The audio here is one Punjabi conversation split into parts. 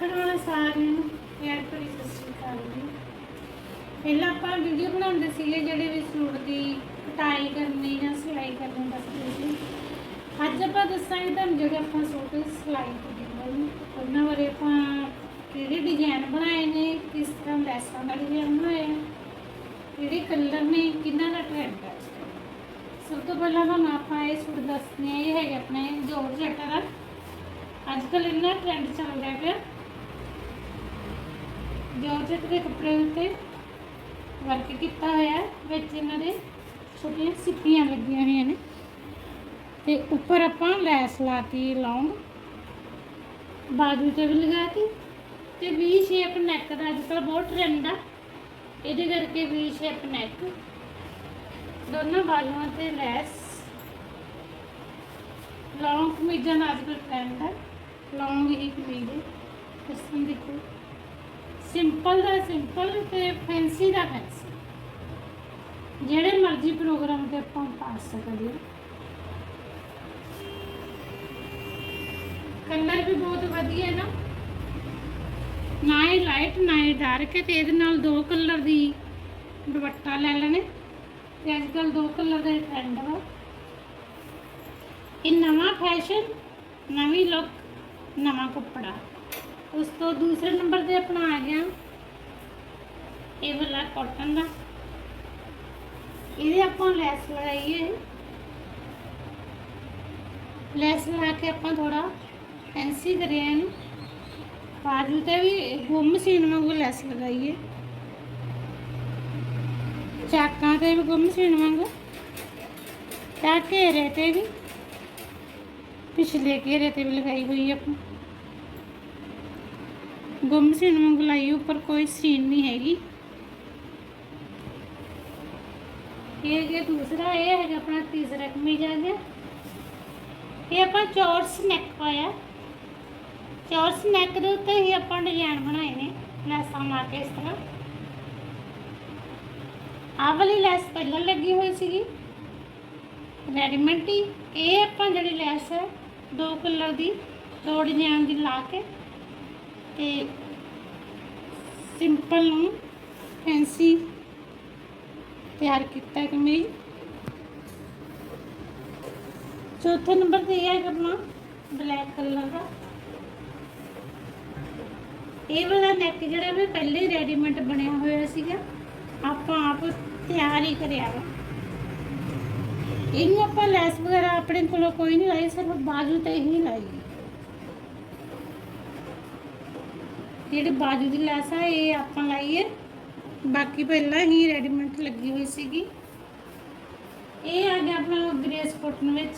ਦੇਖਣ ਵਾਲੇ ਸਾਰਿਆਂ ਨੂੰ, ਪਿਆਰ ਭਰੀ ਸਤਿ ਸ਼੍ਰੀ ਅਕਾਲ ਜੀ। ਪਹਿਲਾਂ ਆਪਾਂ ਵੀਡੀਓ ਬਣਾਉਂਦੇ ਸੀਗੇ ਜਿਹੜੇ ਵੀ ਸੂਟ ਦੀ ਕਟਾਈ ਕਰਨੀ ਜਾਂ ਸਿਲਾਈ ਕਰਨੀ ਦੱਸਦੇ ਸੀ। ਅੱਜ ਆਪਾਂ ਦੱਸਾਂਗੇ ਤੁਹਾਨੂੰ ਜਿਹੜੇ ਆਪਾਂ ਸੂਟ ਸਿਲਾਈ ਕਰਦੇ ਨੇ ਉਹਨਾਂ ਬਾਰੇ ਆਪਾਂ ਕਿਹੜੇ ਡਿਜ਼ਾਈਨ ਬਣਾਏ ਨੇ, ਕਿਸ ਤਰ੍ਹਾਂ ਲੈਸਾਂ ਦਾ ਡਿਜ਼ਾਈਨ ਬਣਾਇਆ, ਕਿਹੜੇ ਕਲਰ ਨੇ, ਕਿੰਨਾ ਦਾ ਟ੍ਰੈਂਡ ਹੈ ਸਭ ਤੋਂ ਪਹਿਲਾਂ ਤੁਹਾਨੂੰ ਆਪਾਂ ਇਹ ਸੂਟ ਦੱਸਦੇ ਹਾਂ, ਇਹ ਹੈਗੇ ਆਪਣੇ ਜੋਰ ਜੱਟਾ ਦਾ ਅੱਜ ਕੱਲ ਇੰਨਾ ਟ੍ਰੈਂਡ ਚੱਲ ਰਿਹਾ ਪਿਆ ਜੋਰਜਟ ਦੇ ਕੱਪੜੇ ਉੱਤੇ ਵਰਕ ਕੀਤਾ ਹੋਇਆ ਹੈ, ਵਿੱਚ ਇਹਨਾਂ ਦੇ ਛੋਟੀਆਂ ਸਿੱਪੀਆਂ ਲੱਗੀਆਂ ਹੋਈਆਂ ਨੇ। ਤੇ ਉੱਪਰ ਆਪਾਂ ਲੈਸ ਲਾਤੀ ਲੌਂਗ ਬਾਜੂ ਤੇ ਵੀ ਲਗਾਤੀ। ਤੇ ਵੀ ਸ਼ੇਪ ਨੈਕ ਦਾ ਅੱਜ ਕੱਲ ਬਹੁਤ ਟ੍ਰੈਂਡ ਆ। ਇਹਦੇ ਕਰਕੇ ਵੀ ਸ਼ੇਪ ਨੈਕ ਦੋਨਾਂ ਬਾਜੂਆਂ ਤੇ ਲੈਸ। ਲੌਂਗ ਕਮੀਜ਼ਾਂ ਦਾ ਅੱਜ ਕੱਲ ਟ੍ਰੈਂਡ ਹੈ ਲੌਂਗ ਹੀ ਕਮੀਜ਼। ਹੈ ਪਸੰਦ ਦੇਖੋ। ਸਿੰਪਲ ਦਾ ਸਿੰਪਲ ਤੇ ਫੈਂਸੀ ਦਾ ਫੈਂਸੀ ਜਿਹੜੇ ਮਰਜ਼ੀ ਪ੍ਰੋਗਰਾਮ ਤੇ ਆਪਾਂ ਪਾ ਸਕਦੇ ਹਾਂ ਕਲਰ ਵੀ ਬਹੁਤ ਵਧੀਆ ਹੈ ਨਾ। ਨਾ ਹੀ ਲਾਈਟ ਨਾ ਹੀ ਡਾਰਕ ਹੈ ਤੇ ਇਹਦੇ ਨਾਲ ਦੋ ਕਲਰ ਦੀ ਦੁਪੱਟਾ ਲੈ ਲੈਣੇ। ਤੇ ਅੱਜ ਕੱਲ ਦੋ ਕਲਰ ਦੇ ਟ੍ਰੈਂਡ ਵਾ। ਇਹ ਨਵਾਂ ਫੈਸ਼ਨ ਨਵੀਂ ਲੁੱਕ ਨਵਾਂ ਕੱਪੜਾ। ਉਸ ਤੋਂ ਦੂਸਰੇ ਨੰਬਰ ਤੇ ਆਪਣਾ ਆ ਗਿਆ। ਇਹ ਵਾਲਾ ਕਾਟਨ ਦਾ। ਇਹਦੇ ਆਪਾਂ ਲੈਸ ਲਗਾਈਏ। ਲੈਸ ਲਗਾ ਕੇ ਆਪਾਂ ਥੋੜਾ ਫੈਂਸੀ ਕਰਿਆ ਇਹਨੂੰ ਬਾਜੂ ਤੇ ਵੀ ਗੁੰਮ ਸੀਨ ਵਾਂਗੂ ਲੈਸ ਲਗਾਈਏ। ਚਾਕਾਂ ਤੇ ਵੀ ਗੁੰਮ ਸੀਨ ਵਾਂਗੂ। ਤਾਂ ਘੇਰੇ ਤੇ ਵੀ। ਪਿਛਲੇ ਘੇਰੇ ਤੇ ਵੀ ਲਗਾਈ ਹੋਈ ਆਪਾਂ। ਗੁੰਮ ਸੀਨ ਵਾਂਗੂ ਉੱਪਰ ਕੋਈ ਸੀਨ ਨਹੀਂ ਹੈਗੀ। ਇਹ ਜੇ ਦੂਸਰਾ, ਇਹ ਹੈਗਾ ਆਪਣਾ ਤੀਸਰਾ ਕਮੀਜ਼ ਆ ਗਿਆ। ਇਹ ਆਪਾਂ ਚੌਰਸ ਨੈਕ ਪਾਇਆ। ਚੌਰਸ ਨੈਕ ਦੇ ਉੱਤੇ ਹੀ ਆਪਾਂ ਡਿਜ਼ਾਈਨ ਬਣਾਏ ਨੇ, ਲੈਸਾਂ ਲਾ ਕੇ ਇਸ ਤਰ੍ਹਾਂ। ਆਹ ਵਾਲੀ ਲੈਸ ਪਹਿਲਾਂ ਲੱਗੀ ਹੋਈ ਸੀਗੀ। ਰੈਡੀਮੈਂਟ ਹੀ। ਇਹ ਆਪਾਂ ਜਿਹੜੀ ਲੈਸ ਹੈ, ਦੋ ਕਲਰ ਦੀ, ਦੋ ਡਿਜ਼ਾਈਨ ਦੀ ਲਾ ਕੇ। ਤੇ ਸਿੰਪਲ ਨੂੰ ਫੈਂਸੀ ਤਿਆਰ ਕੀਤਾ ਕਮੀਜ਼ ਚੌਥੇ ਨੰਬਰ ਤੇ ਇਹ ਹੈ ਬਲੈਕ ਕਲਰ ਦਾ। ਇਹ ਵਾਲਾ ਨੈਕ ਜਿਹੜਾ ਵੀ ਪਹਿਲੇ ਰੈਡੀਮੇਡ ਬਣਿਆ ਹੋਇਆ ਸੀਗਾ, ਆਪਾਂ ਆਪ ਤਿਆਰ ਹੀ ਕਰਿਆ ਵਾ। ਇਹਨੂੰ ਆਪਾਂ ਲੈਸ ਵਗੈਰਾ ਆਪਣੇ ਕੋਲੋਂ ਕੋਈ ਨਹੀਂ ਲਾਈ, ਸਿਰਫ ਬਾਜੂ ਤੇ ਹੀ ਲਾਈ। ਜਿਹੜੀ ਬਾਜੂ ਦੀ ਲੈਸ ਆ ਇਹ ਆਪਾਂ ਲਾਈ ਹੈ ਬਾਕੀ ਪਹਿਲਾਂ ਹੀ ਰੈਡੀਮੇਡ ਲੱਗੀ ਹੋਈ ਸੀਗੀ। ਇਹ ਆ ਗਿਆ ਆਪਣਾ ਗ੍ਰੇਸ ਕਾਟਨ ਵਿੱਚ।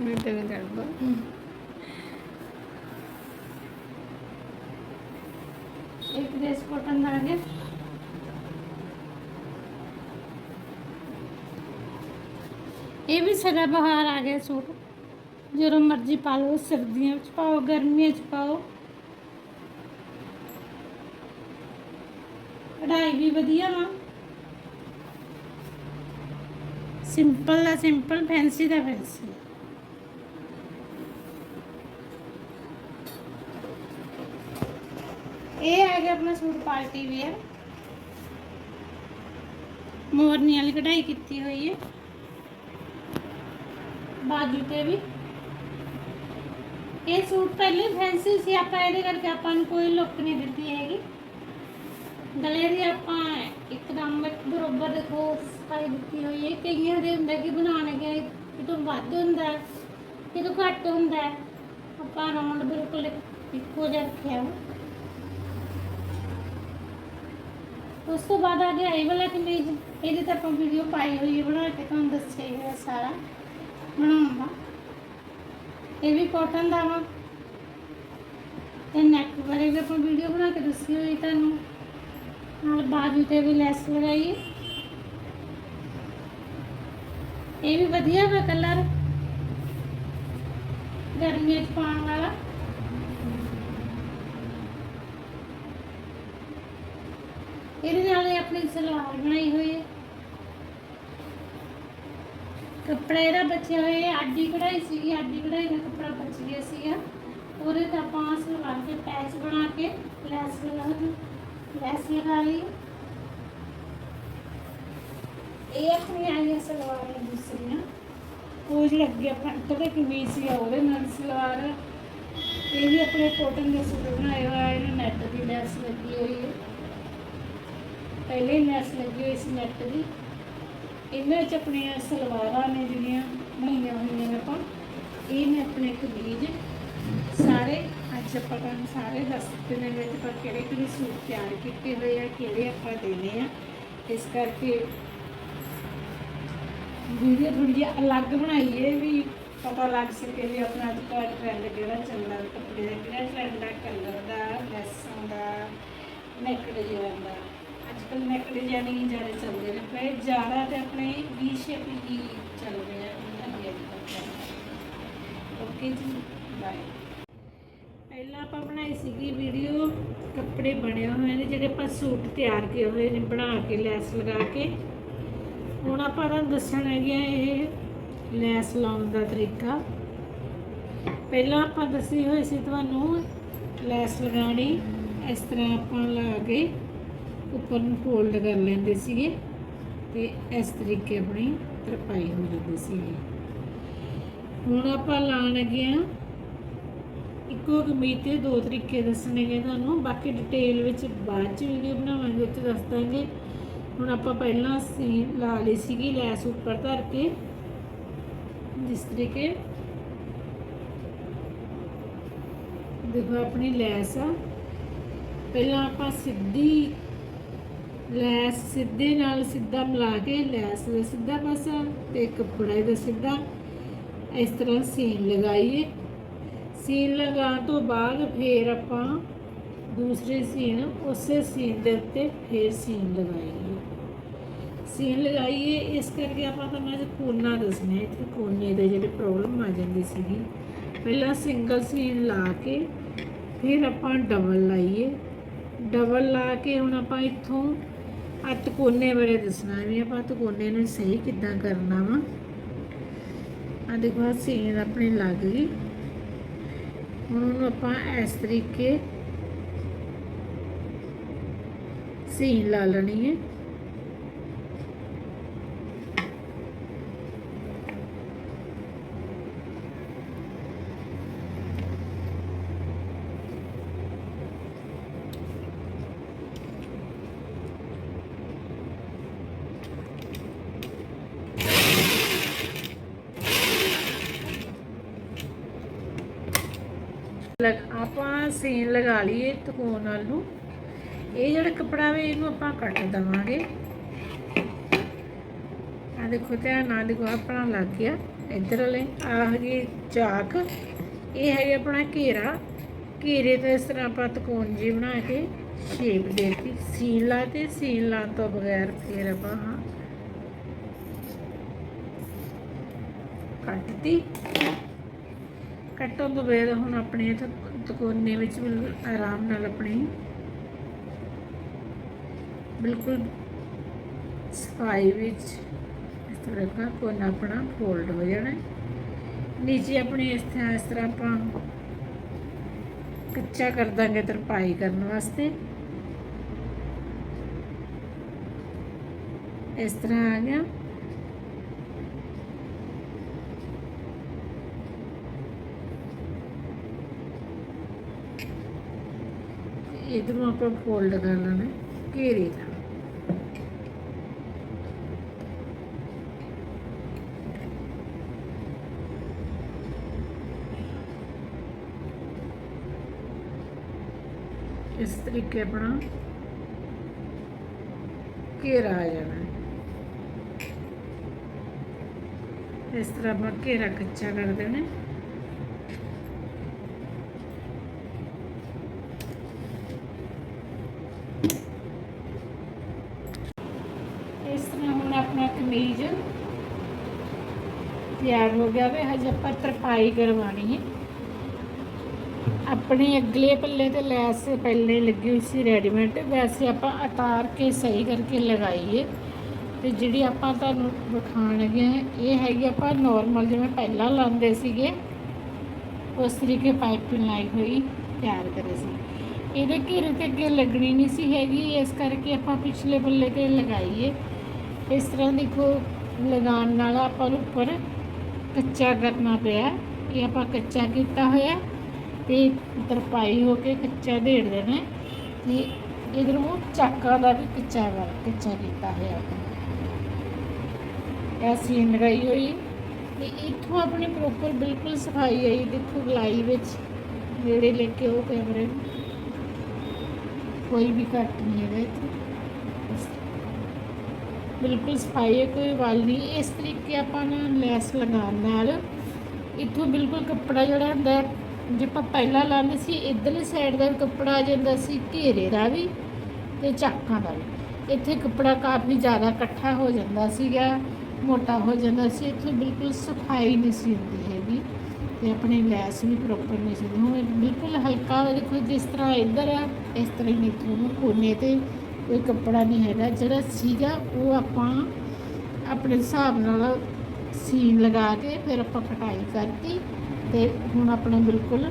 ਮੈਂ ਤੇ ਵੀ ਕਰ ਦੋ ਇੱਕ ਗ੍ਰੇਸ ਕਾਟਨ ਦਾ ਆ ਗਿਆ। ਇਹ ਵੀ ਸਦਾ ਬਹਾਰ ਆ ਗਿਆ ਸੂਟ। ਜਦੋਂ ਮਰਜ਼ੀ ਪਾ ਲਓ ਸਰਦੀਆਂ ਵਿੱਚ ਪਾਓ ਗਰਮੀਆਂ ਵਿੱਚ ਪਾਓ। ਕਢਾਈ ਵੀ ਵਧੀਆ ਵਾ। ਸਿੰਪਲ ਦਾ ਸਿੰਪਲ ਫੈਂਸੀ ਦਾ ਫੈਂਸੀ ਇਹ ਆ ਗਿਆ ਆਪਣਾ ਸੂਟ ਪਾਰਟੀ ਵੇਅਰ ਮੋਰਨੀ ਵਾਲੀ ਕਢਾਈ ਕੀਤੀ ਹੋਈ ਹੈ। ਬਾਜੂ ਤੇ ਵੀ। ਇਹ ਸੂਟ ਪਹਿਲੇ ਫੈਂਸੀ ਸੀ, ਆਪਾਂ ਇਹਦੇ ਕਰਕੇ ਆਪਾਂ ਨੂੰ ਕੋਈ ਲੁੱਕ ਨਹੀਂ ਦਿੱਤੀ ਹੈਗੀ। ਗਲੇ ਦੀ ਆਪਾਂ ਇੱਕਦਮ ਇੱਕ ਬਰੋਬਰ ਦੇਖੋ ਸਫ਼ਾਈ ਦਿੱਤੀ ਹੋਈ ਹੈ। ਕਈਆਂ ਦੇ ਹੁੰਦਾ ਕਿ ਬਣਾਉਣ ਗਏ ਕਿਤੋਂ ਵੱਧ ਹੁੰਦਾ ਕਿਤੋਂ ਘੱਟ ਹੁੰਦਾ, ਆਪਾਂ ਰਾਉਂਡ ਬਿਲਕੁਲ ਇੱਕੋ ਜਿਹਾ ਰੱਖਿਆ ਉਸ ਤੋਂ ਬਾਅਦ ਆ ਗਿਆ ਇਹ ਵਾਲਾ ਕਮੀਜ਼ ਇਹਦੀ ਤਾਂ ਆਪਾਂ ਵੀਡੀਓ ਪਾਈ ਹੋਈ ਹੈ, ਬਣਾ ਕੇ ਤੁਹਾਨੂੰ ਦੱਸਿਆ ਹੀ ਹੈ ਸਾਰਾ ਬਣਾਉਣ ਦਾ। ਇਹ ਵੀ ਕਾਟਨ ਦਾ ਵਾ। ਤੇ ਨੈਕ ਬਾਰੇ ਵੀ ਆਪਾਂ ਵੀਡੀਓ ਬਣਾ ਕੇ ਦੱਸੀ ਹੋਈ ਤੁਹਾਨੂੰ। ਨਾਲ ਬਾਜੂ ਤੇ ਵੀ ਲੈਸ ਲਗਾਈ ਇਹ ਵੀ ਵਧੀਆ ਵਾ ਕਲਰ। ਗਰਮੀਆਂ 'ਚ ਪਾਉਣ ਵਾਲਾ। ਇਹਦੇ ਨਾਲ ਆਪਣੀ ਸਲਵਾਰ ਬਣਾਈ ਹੋਈ ਹੈ। ਕੱਪੜਾ ਇਹਦਾ ਬਚਿਆ ਹੋਇਆ ਹੈ। ਆਡੀ ਕਢਾਈ ਸੀਗੀ, ਆਡੀ ਕਢਾਈ ਦਾ ਕੱਪੜਾ ਬਚ ਗਿਆ ਸੀਗਾ। ਉਹਦੇ ਤਾਂ ਆਪਾਂ ਸਲਵਾਰ ਤੇ ਪੈਚ ਬਣਾ ਕੇ ਲੈਸ ਲਗਾ ਲੈਸ ਲਗਾ ਲਈ ਇਹ ਆਪਣੀ ਆਈ ਸਲਵਾਰ ਹੈ ਦੂਸਰੀਆਂ ਉਹ ਜਿਹੜੀ ਅੱਗੇ ਫਰੰਟ ਤੇ ਕਮੀਜ਼ ਸੀ ਉਹਦੇ ਨਾਲ ਸਲਵਾਰ ਇਹ ਵੀ ਆਪਣੇ ਕੋਟਨ ਦੇ ਸੂਟ ਬਣਾਏ ਹੋਇਆ ਹੈ ਇਹਨੂੰ ਨੈਟ ਦੀ ਲੈਸ ਲੱਗੀ ਹੋਈ ਹੈ। ਪਹਿਲੇ ਲੈਸ ਲੱਗੀ ਹੋਈ ਸੀ ਨੈਟ ਦੀ। ਇਹਨਾਂ ਵਿੱਚ ਆਪਣੀਆਂ ਸਲਵਾਰਾਂ ਨੇ ਜਿਹੜੀਆਂ ਬਣਾਈਆਂ ਹੋਈਆਂ ਆਪਾਂ। ਇਹ ਨੇ ਆਪਣੇ ਕਮੀਜ਼। ਸਾਰੇ ਅੱਜ ਆਪਾਂ ਤੁਹਾਨੂੰ ਸਾਰੇ ਦੱਸ ਦਿੱਤੇ ਨੇ ਵਿੱਚ ਆਪਾਂ ਕਿਹੜੇ ਕਿਹੜੇ ਸੂਟ ਤਿਆਰ ਕੀਤੇ ਹੋਏ ਆ, ਕਿਹੜੇ ਆਪਾਂ ਦੇਣੇ ਆ। ਇਸ ਕਰਕੇ ਵੀਡੀਓ ਥੋੜੀ ਜਿਹੀ ਅਲੱਗ ਬਣਾਈਏ ਵੀ ਪਤਾ ਲੱਗ ਸਕੇ ਵੀ ਆਪਣਾ ਅੱਜ ਕੱਲ੍ਹ ਟ੍ਰੈਂਡ ਕਿਹੜਾ ਚੱਲਦਾ, ਕੱਪੜੇ ਦਾ ਕਿਹੜਾ ਟ੍ਰੈਂਡ ਆ ਕਲਰ ਦਾ ਲੈਸਾਂ ਦਾ ਨੈਕ ਡਿਜ਼ਾਈਨ ਦਾ। ਅੱਜ ਕੱਲ੍ਹ ਨੈਕ ਡਿਜ਼ਾਈਨ ਹੀ ਜ਼ਿਆਦਾ ਚੱਲਦੇ ਨੇ ਪਏ ਜ਼ਿਆਦਾ ਤੇ ਆਪਣੇ ਵੀ ਸ਼ੇਪ ਹੀ ਚੱਲ ਰਹੇ ਆ ਉਹਨਾਂ ਓਕੇ ਜੀ ਬਾਏ ਪਹਿਲਾਂ ਆਪਾਂ ਬਣਾਈ ਸੀਗੀ ਵੀਡੀਓ, ਕੱਪੜੇ ਬਣੇ ਹੋਏ ਨੇ, ਜਿਹੜੇ ਆਪਾਂ ਸੂਟ ਤਿਆਰ ਕੀਤੇ ਹੋਏ ਨੇ, ਬਣਾ ਕੇ, ਲੈਸ ਲਗਾ ਕੇ। ਹੁਣ ਆਪਾਂ ਤੁਹਾਨੂੰ ਦੱਸਣ ਹੈਗੇ ਆ ਇਹ ਲੈਸ ਲਾਉਣ ਦਾ ਤਰੀਕਾ। ਪਹਿਲਾਂ ਆਪਾਂ ਦੱਸੀ ਹੋਈ ਸੀ ਤੁਹਾਨੂੰ ਲੈਸ ਲਗਾਣੀ ਇਸ ਤਰ੍ਹਾਂ ਆਪਾਂ ਲਾ ਕੇ ਉੱਪਰ ਨੂੰ ਫੋਲਡ ਕਰ ਲੈਂਦੇ ਸੀਗੇ ਤੇ ਇਸ ਤਰੀਕੇ ਆਪਣੀ ਤਰਪਾਈ ਹੋ ਜਾਂਦੀ ਸੀਗੀ। ਹੁਣ ਆਪਾਂ ਲਾਣ ਲੱਗੇ ਆ ਇੱਕੋ ਕਮੀਜ਼ ਤੇ ਦੋ ਤਰੀਕੇ ਦੱਸਣਗੇ ਤੁਹਾਨੂੰ। ਬਾਕੀ ਡਿਟੇਲ ਵਿੱਚ ਬਾਅਦ ਚ ਵੀਡੀਓ ਬਣਾਵਾਂਗੇ, ਉੱਥੇ ਦੱਸ ਦਾਂਗੇ। ਹੁਣ ਆਪਾਂ ਪਹਿਲਾਂ ਸੀ ਲਾ ਲਈ ਸੀਗੀ ਲੈਸ ਉੱਪਰ ਧਰ ਕੇ। ਜਿਸ ਤਰੀਕੇ ਦੇਖੋ ਆਪਣੀ ਲੈਸ ਆ। ਪਹਿਲਾਂ ਆਪਾਂ ਸਿੱਧੀ ਲੈਸ ਸਿੱਧੇ ਨਾਲ ਸਿੱਧਾ ਮਿਲਾ ਕੇ ਲੈਸ ਦਾ ਸਿੱਧਾ ਪਾਸਾ ਤੇ ਕੱਪੜਾ ਦਾ ਸਿੱਧਾ ਇਸ ਤਰ੍ਹਾਂ ਸੀਨ ਲਗਾਈਏ। ਸੀਨ ਲਗਾਉਣ ਤੋਂ ਬਾਅਦ ਫੇਰ ਆਪਾਂ ਦੂਸਰੇ ਸੀਨ, ਉਸੇ ਸੀਨ ਦੇ ਉੱਤੇ ਫੇਰ ਸੀਨ ਲਗਾਈਏ। ਸੀਨ ਲਗਾਈਏ, ਇਸ ਕਰਕੇ ਆਪਾਂ ਤੁਹਾਨੂੰ ਅੱਜ ਕੋਨਾ ਦੱਸਣਾ ਇੱਥੇ ਕੋਨੇ ਦੇ ਜਿਹੜੇ ਪ੍ਰੋਬਲਮ ਆ ਜਾਂਦੀ ਸੀਗੀ। ਪਹਿਲਾਂ ਸਿੰਗਲ ਸੀਨ ਲਾ ਕੇ, ਫਿਰ ਆਪਾਂ ਡਬਲ ਲਾਈਏ। ਡਬਲ ਲਾ ਕੇ ਹੁਣ ਆਪਾਂ ਇੱਥੋਂ ਅੱਤ ਕੋਨੇ ਬਾਰੇ ਦੱਸਣਾ ਵੀ ਆਪਾਂ ਤਕੋਨੇ ਨੂੰ ਸਹੀ ਕਿੱਦਾਂ ਕਰਨਾ ਵਾ। ਆ ਦੇਖੋ ਸੀਨ ਆਪਣੀ ਲੱਗ ਗਈ ਹੁਣ ਆਪਾਂ ਇਸ ਤਰੀਕੇ ਸੀਨ ਲਾ ਲੈਣੀ ਹੈ ਲਗ ਆਪਾਂ ਸੀਨ ਲਗਾ ਲਈਏ ਤਕੋਨ ਨਾਲ ਨੂੰ ਇਹ ਜਿਹੜਾ ਕੱਪੜਾ ਵੇ, ਇਹਨੂੰ ਆਪਾਂ ਕੱਟ ਦਵਾਂਗੇ। ਆ ਦੇਖੋ, ਧਿਆਨ ਨਾਲ ਦੇਖੋ ਆਪਣਾ ਲੱਗ ਗਿਆ। ਇੱਧਰ ਵਾਲੇ ਆ ਹੈਗੀ ਚਾਕ। ਇਹ ਹੈਗਾ ਆਪਣਾ ਘੇਰਾ। ਘੇਰੇ ਤੋਂ ਇਸ ਤਰ੍ਹਾਂ ਆਪਾਂ ਤਕੋਨ ਜੀ ਬਣਾ ਕੇ ਸ਼ੇਪ ਦੇ ਦਿੱਤੀ। ਸੀਨ ਲਾ ਤੇ ਸੀਨ ਲਾਉਣ ਤੋਂ ਬਗੈਰ ਫਿਰ ਆਪਾਂ ਹਾਂ ਕੱਟਤੀ। ਕੱਟਣ ਤੋਂ ਬਾਅਦ ਹੁਣ ਆਪਣੇ ਇੱਥੇ ਕੋਨੇ ਵਿੱਚ ਬਿਲਕੁਲ ਆਰਾਮ ਨਾਲ ਆਪਣੀ ਬਿਲਕੁਲ ਸਫ਼ਾਈ ਵਿੱਚ ਇਸ ਤਰ੍ਹਾਂ ਦਾ ਕੋਨਾ ਆਪਣਾ ਫੋਲਡ ਹੋ ਜਾਣਾ ਨੀਚੇ ਆਪਣੀ ਇਸ ਤਰ੍ਹਾਂ ਇਸ ਤਰ੍ਹਾਂ ਆਪਾਂ ਕੱਚਾ ਕਰ ਦਾਂਗੇ ਤਰਪਾਈ ਕਰਨ ਵਾਸਤੇ। ਇਸ ਤਰ੍ਹਾਂ ਆ ਗਿਆ। ਇਧਰੋਂ ਆਪਾਂ ਫੋਲਡ ਕਰ ਲੈਣਾ, ਘੇਰੇ ਦਾ ਇਸ ਤਰੀਕੇ ਆਪਣਾ ਘੇਰਾ ਆ ਜਾਣਾ। ਇਸ ਤਰ੍ਹਾਂ ਆਪਾਂ ਘੇਰਾ ਕੱਚਾ ਕਰ ਦੇਣਾ ਹੈ। ਇਸ ਤਰ੍ਹਾਂ ਹੁਣ ਆਪਣਾ ਕਮੀਜ਼ ਤਿਆਰ ਹੋ ਗਿਆ ਵੇ, ਹਜੇ ਆਪਾਂ ਤਰਪਾਈ ਕਰਵਾਣੀ ਹੈ। ਆਪਣੇ ਅਗਲੇ ਪੱਲੇ ਤੇ ਲੈਸ ਪਹਿਲੇ ਲੱਗੀ ਹੋਈ ਸੀ ਰੈਡੀਮੇਡ, ਵੈਸੇ ਆਪਾਂ ਉਤਾਰ ਕੇ ਸਹੀ ਕਰਕੇ ਲਗਾਈਏ। ਤੇ ਜਿਹੜੀ ਆਪਾਂ ਤੁਹਾਨੂੰ ਵਿਖਾਣ ਲੱਗੇ ਇਹ ਹੈਗੀ ਆਪਾਂ ਨਾਰਮਲ ਜਿਵੇਂ ਪਹਿਲਾਂ ਲਾਉਂਦੇ ਸੀਗੇ, ਉਸ ਤਰੀਕੇ ਪਾਈਪਿੰਗ ਲਾਈ ਹੋਈ ਤਿਆਰ ਕਰੇ ਸੀ। ਇਹਦੇ ਘੇਰੇ ਤੇ ਅੱਗੇ ਲੱਗਣੀ ਨਹੀਂ ਸੀ ਹੈਗੀ, ਇਸ ਕਰਕੇ ਆਪਾਂ ਪਿਛਲੇ ਪੱਲੇ ਤੇ ਲਗਾਈਏ। ਇਸ ਤਰ੍ਹਾਂ ਦੇਖੋ, ਲਗਾਉਣ ਨਾਲ ਆਪਾਂ ਨੂੰ ਉੱਪਰ ਕੱਚਾ ਕਰਨਾ ਪਿਆ ਇਹ ਆਪਾਂ ਕੱਚਾ ਕੀਤਾ ਹੋਇਆ ਤੇ ਤਰਪਾਈ ਹੋ ਕੇ ਕੱਚਾ ਢੇੜ ਦੇਣਾ ਹੈ। ਤੇ ਇਧਰੋਂ ਚਾਕਾਂ ਦਾ ਵੀ ਕੱਚਾ ਵਰ ਕੱਚਾ ਕੀਤਾ ਹੋਇਆ ਆਪਾਂ ਇਹ ਲਗਾਈ ਹੋਈ ਹੈ। ਤੇ ਇੱਥੋਂ ਆਪਣੀ ਪ੍ਰੋਪਰ ਬਿਲਕੁਲ ਸਫ਼ਾਈ ਆਈ, ਦੇਖੋ ਗਲਾਈ ਵਿੱਚ ਜਿਹੜੇ ਲੈ ਕੇ ਉਹ ਕੈਮਰੇ ਕੋਈ ਵੀ ਘੱਟ ਨਹੀਂ ਹੈਗਾ ਇੱਥੇ ਬਿਲਕੁਲ ਸਫ਼ਾਈ ਹੈ, ਕੋਈ ਵਾਲ ਨਹੀਂ। ਇਸ ਤਰੀਕੇ ਆਪਾਂ ਨਾ ਲੈਸ ਲਗਾਉਣ ਨਾਲ ਇੱਥੋਂ ਬਿਲਕੁਲ ਕੱਪੜਾ ਜਿਹੜਾ ਹੁੰਦਾ ਜੇ ਆਪਾਂ ਪਹਿਲਾਂ ਲਾਉਂਦੇ ਸੀ, ਇਧਰਲੀ ਸਾਈਡ ਦਾ ਵੀ ਕੱਪੜਾ ਆ ਜਾਂਦਾ ਸੀ, ਘੇਰੇ ਦਾ ਵੀ ਤੇ ਚਾਕਾਂ ਦਾ ਵੀ। ਇੱਥੇ ਕੱਪੜਾ ਕਾਫੀ ਜ਼ਿਆਦਾ ਇਕੱਠਾ ਹੋ ਜਾਂਦਾ ਸੀਗਾ, ਮੋਟਾ ਹੋ ਜਾਂਦਾ ਸੀ। ਇੱਥੇ ਬਿਲਕੁਲ ਸਫ਼ਾਈ ਨਹੀਂ ਸੀ ਹੁੰਦੀ ਹੈਗੀ ਤੇ ਆਪਣੀ ਲੈਸ ਵੀ ਪ੍ਰੋਪਰ ਨਹੀਂ ਸੀ। ਹੁਣ ਬਿਲਕੁਲ ਹਲਕਾ ਦੇਖੋ ਜਿਸ ਤਰ੍ਹਾਂ ਇੱਧਰ ਆ, ਇਸ ਤਰ੍ਹਾਂ ਹੀ ਇੱਥੋਂ ਕੋਨੇ ਤੇ ਕੋਈ ਕੱਪੜਾ ਨਹੀਂ ਹੈਗਾ। ਜਿਹੜਾ ਸੀਗਾ, ਉਹ ਆਪਾਂ ਆਪਣੇ ਹਿਸਾਬ ਨਾਲ ਸੀਨ ਲਗਾ ਕੇ ਫਿਰ ਆਪਾਂ ਕਟਾਈ ਕਰਤੀ ਤੇ ਹੁਣ ਆਪਣੇ ਬਿਲਕੁਲ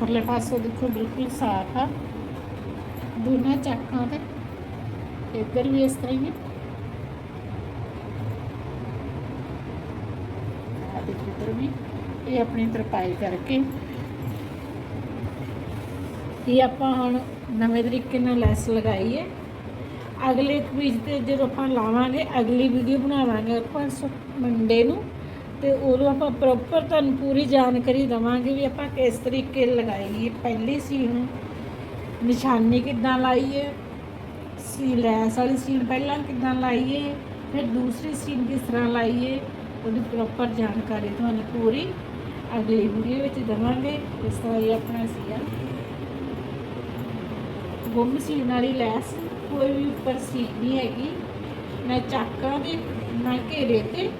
ਪਰਲੇ ਪਾਸੇ ਦੇਖੋ, ਬਿਲਕੁਲ ਸਾਫ਼ ਆ। ਦੋਨਾਂ ਚੱਕਾਂ ਤੇ ਇੱਧਰ ਵੀ ਇਸ ਤਰ੍ਹਾਂ ਹੀ ਹੈ ਆ ਦੇਖੋ ਇੱਧਰ ਵੀ, ਇਹ ਆਪਣੀ ਤਰਪਾਈ ਕਰਕੇ ਇਹ ਆਪਾਂ ਹੁਣ ਨਵੇਂ ਤਰੀਕੇ ਨਾਲ ਲੈਸ ਲਗਾਈ ਹੈ। ਅਗਲੇ ਕਵੀਜ਼ ਤੇ ਜਦੋਂ ਆਪਾਂ ਲਾਵਾਂਗੇ, ਅਗਲੀ ਵੀਡੀਓ ਬਣਾਵਾਂਗੇ ਆਪਾਂ ਮੰਡੇ ਨੂੰ। ਤੇ ਉਦੋਂ ਆਪਾਂ ਪ੍ਰੋਪਰ ਤੁਹਾਨੂੰ ਪੂਰੀ ਜਾਣਕਾਰੀ ਦਵਾਂਗੇ ਵੀ ਆਪਾਂ ਕਿਸ ਤਰੀਕੇ ਲਗਾਈਏ ਪਹਿਲੀ ਸੀਨ ਨਿਸ਼ਾਨੀ ਕਿੱਦਾਂ ਲਾਈਏ ਸੀ ਲੈਸ ਵਾਲੀ ਸੀਨ ਪਹਿਲਾਂ ਕਿੱਦਾਂ ਲਾਈਏ ਫਿਰ ਦੂਸਰੀ ਸੀਨ ਕਿਸ ਤਰ੍ਹਾਂ ਲਾਈਏ ਉਹਦੀ ਪ੍ਰੋਪਰ ਜਾਣਕਾਰੀ ਤੁਹਾਨੂੰ ਪੂਰੀ ਅਗਲੀ ਵੀਡੀਓ ਵਿੱਚ ਦਵਾਂਗੇ। ਇਸ ਤਰ੍ਹਾਂ ਇਹ ਆਪਣਾ ਸੀਗਾ। ਗੁੰਮ ਸੀਨ ਵਾਲੀ ਲੈਸ ਕੋਈ ਵੀ ਉੱਪਰ ਸੀਨ ਨਹੀਂ ਹੈਗੀ। ਨਾ ਚਾਕਾਂ ਦੀ ਨਾ ਘੇਰੇ ਤੇ